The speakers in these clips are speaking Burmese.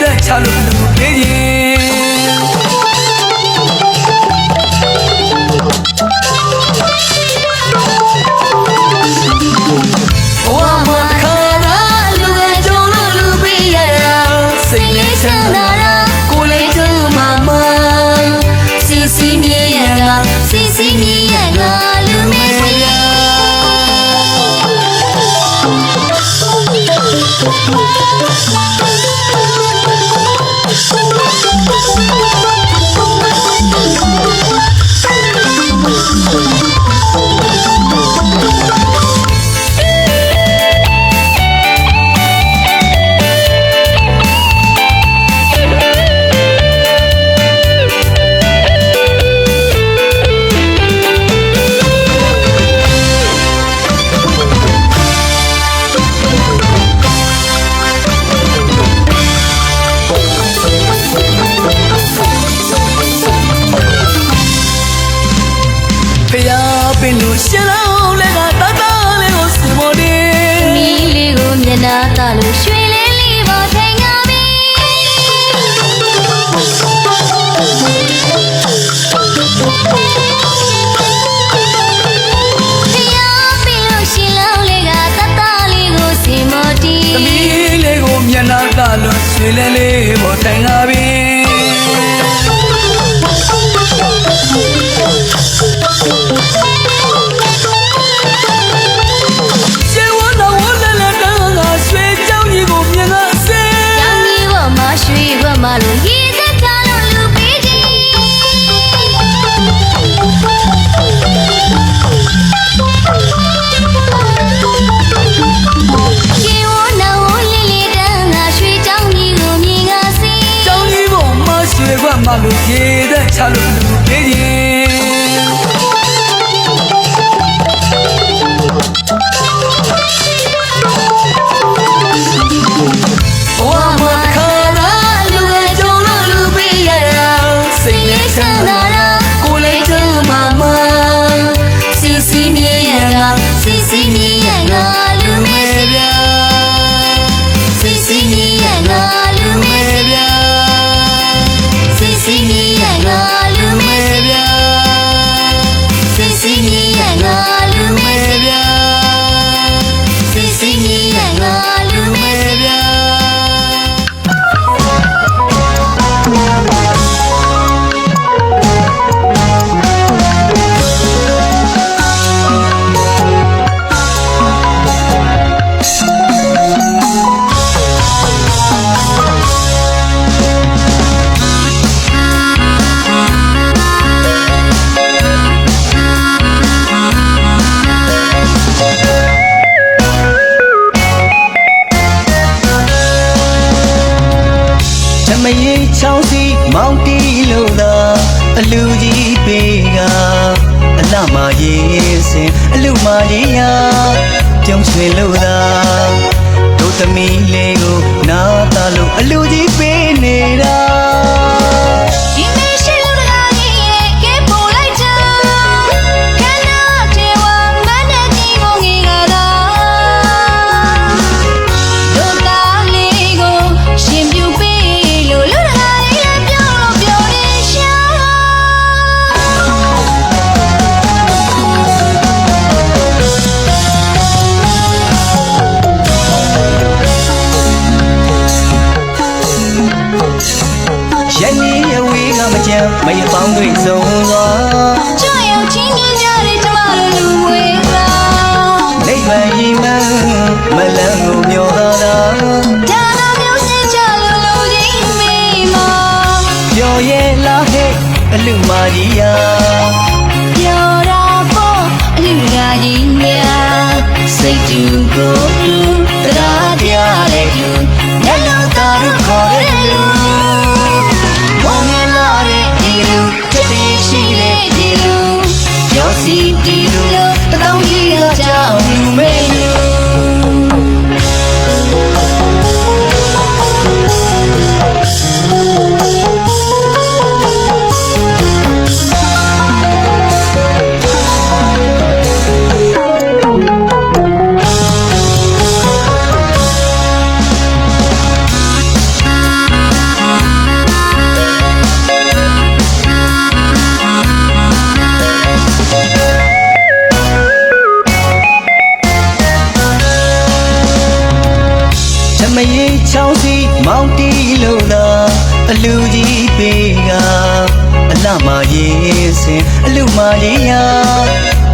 လို့ရေတဲ့ချလို့လူပြေးရင် ဆွေလဲလေးပေါ်တိုင်ကားပြီး ဓမရေချောင်းစီမောင်းတီလို့သာအလူကြီးပေကအလမရေးစင်အလူမရေးရာ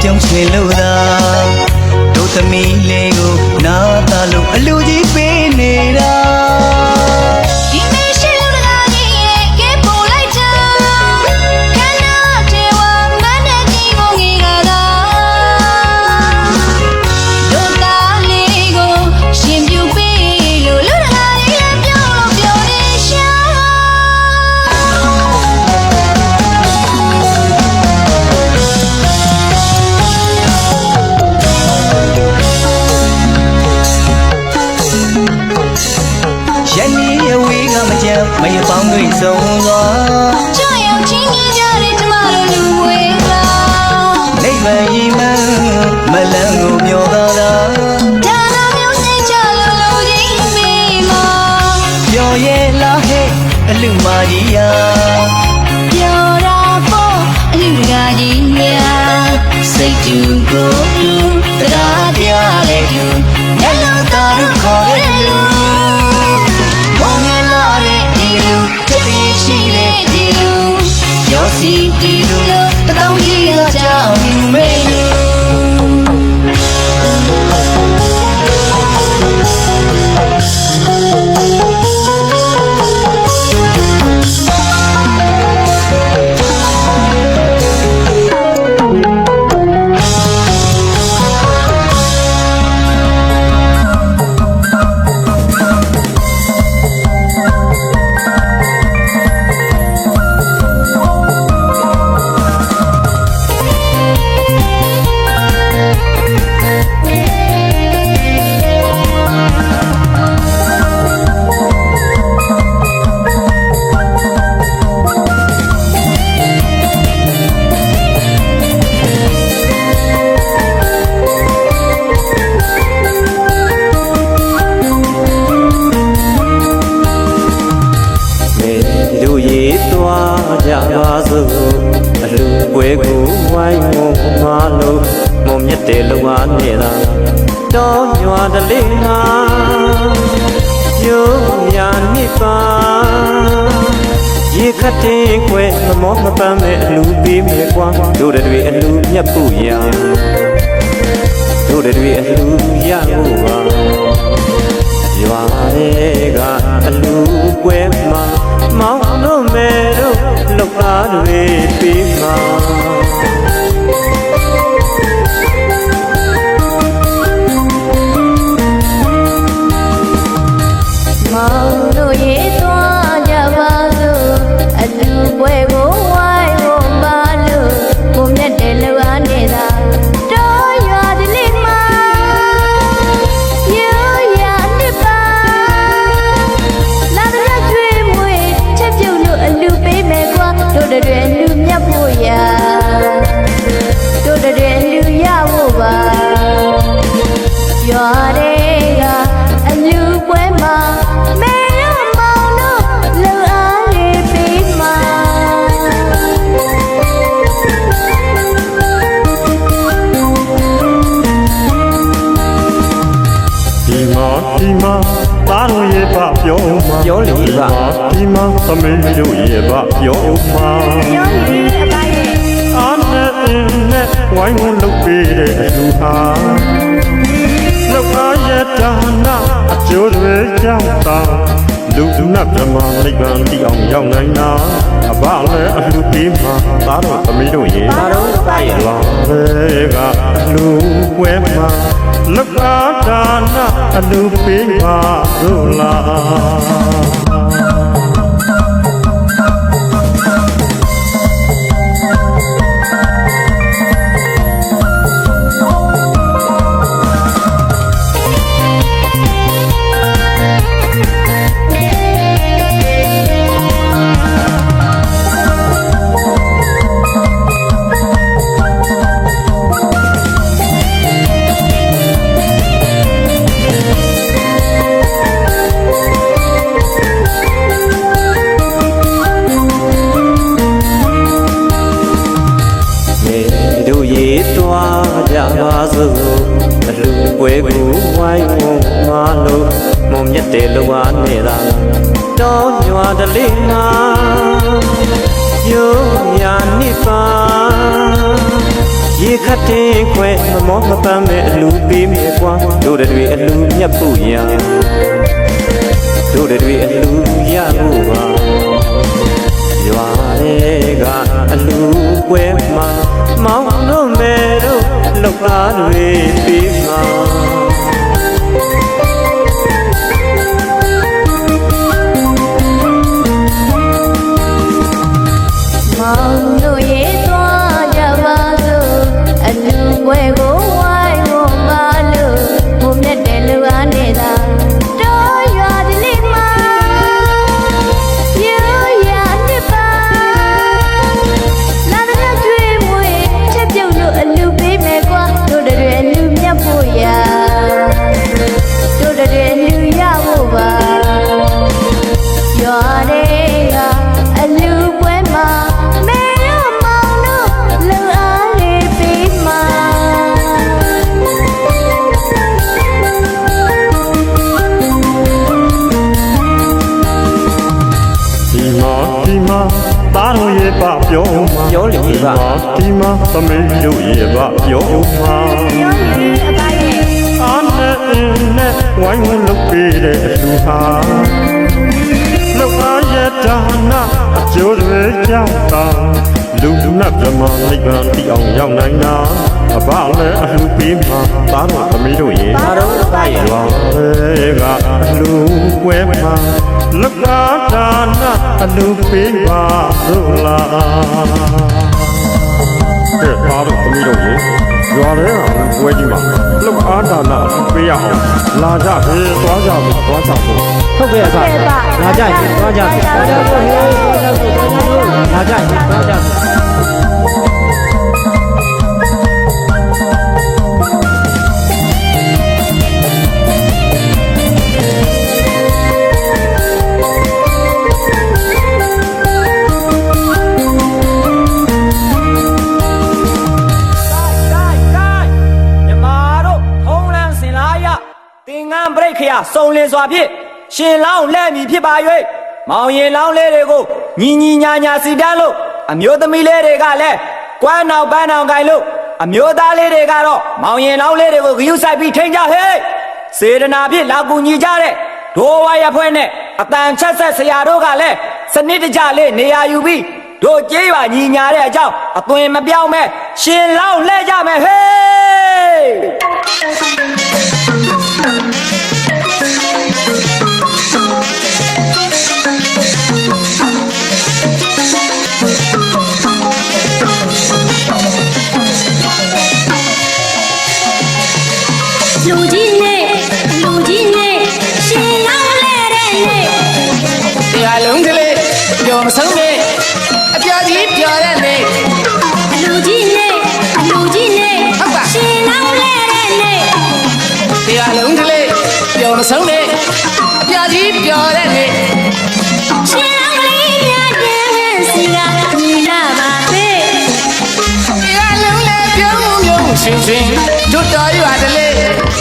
ပြုံးချင်လို့သာတို့သမီးလေးကိုနားသားလို့အလူကြီးပေနေတာ မရပေါင်းတွေဆုံးသွားကြောက်ရောက်ချင်းကြီးကြတဲ့ကျမတို့လူဝေးသာလိမ့်မယ်ရီမန်းမလန်းကိုမျောသာလားဒါနာမျိုးစိတ်ချလို့လူကြီးမေးမပြောရဲ့လားဟဲ့အလူမာကြီးယာပြောတာပေါ့အလူကကြီးယာစိတ်တူကို မမောမပန်းမဲ့အလူပေးမယ်ကွာတို့တွေအလူမြတ်ဖို့ရာတို့တွေအလူရဖို့ပါရွာတွေကအလူပွဲမှာမောင်တို့မဲတို့လောက်သားတွေပြီးမှာမော ဒီမှာသားတို့ရဲ့ဘပြောမှာပြောလေပါဒီမှာသမီးတို့ရဲ့ဘပြောမှာပြောနေအပါရဲ့အားနဲ့အင်းနဲ့ဝိုင်းဝန်းလုပ်ပေးတဲ့လူဟာလောက်အားရတာနာအကျိုးတွေကြောင့်သာလူသူနတ်မြမနိဗ္ဗာန်တိအောင်ရောက်နိုင်တာအဘလည်းအလှပေးမှာသားတို့သမီးတို့ရဲ့ဘာတော့ပါရဲ့လာရေကအလူပွဲမှာလောက်အား ဒါနာအလူပေးပါတို့လား တ်တဲ့ခွဲမမောမပန်းမဲ့အလူပေးမယ်ကွာတို့တွေအလူမြတ်ဖို့ရာတို့တွေအလူရဖို့ပါရွာတွေကအလူပွဲမှာမောင်တို့မဲတို့လောက်သားတွေပြီးမှာမော လူ ရောက်နိုင်တာအဘလည်းအလှပေးမှာသားတော်သမီးတို့ရေသားတော်တို့ပါရဲ့ရောင်းကအလှကွဲမှာလက္ခဏာနာအလှပေးပါလို့လားကဲသားတော်သမီးတို့ရေရွာထဲကပွဲကြီးမှာလှုပ်အားဒါနာပေးရအောင်လာကြပြီသွားကြပြီသွားကြပြီဟုတ်ကဲ့ဆရာလာကြပြီသွားကြပြီသွားကြပြီသွားကြပြီလာကြပြီသွားကြပြီ ရာစုံလင်စွာဖြင့်ရှင်လောင်းလက်မီဖြစ်ပါ၍မောင်ရင်လောင်းလေးတွေကိုညီညီညာညာစီတန်းလို့အမျိုးသမီးလေးတွေကလည်းကွမ်းနောက်ပန်းနောင်ကိုင်လို့အမျိုးသားလေးတွေကတော့မောင်ရင်လောင်းလေးတွေကိုဂရုစိုက်ပြီးထိန်ကြဟေးစေတနာဖြင့်လာကူညီကြတဲ့ဒိုးဝါရဖွဲ့နဲ့အတန်ချက်ဆက်ဆရာတို့ကလည်းစနစ်တကျလေးနေရာယူပြီးတို့ကြေးပါညီညာတဲ့အကြောင်းအသွင်မပြောင်းမဲ့ရှင်လောင်းလဲကြမယ်ဟေး ရှင်ရှင်တို့တော်ရွာတလေး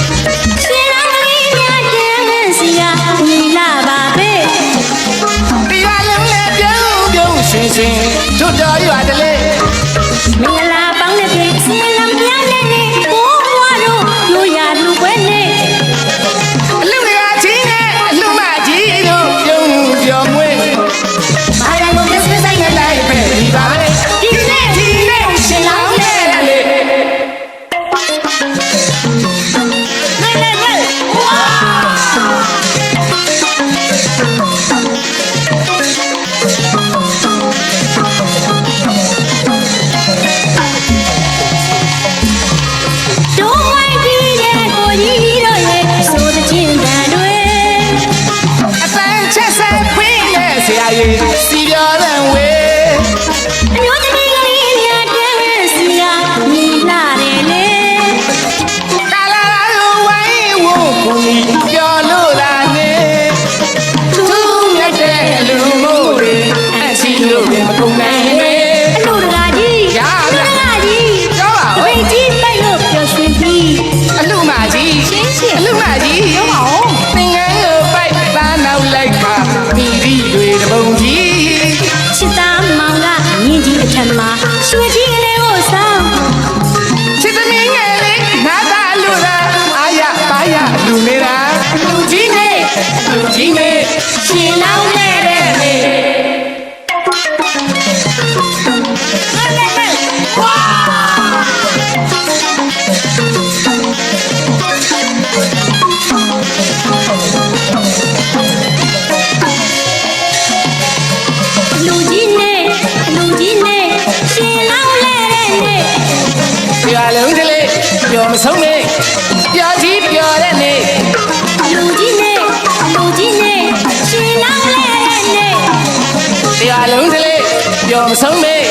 နောက်ဆုံးနေ့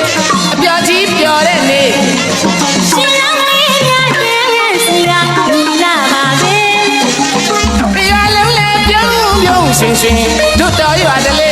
အပြာကြီးပျော်တဲ့နေ့ရှင်ရှင်တို့တော်ရွာတလေ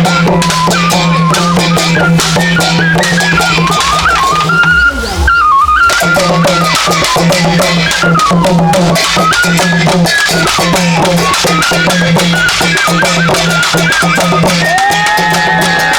Thank you.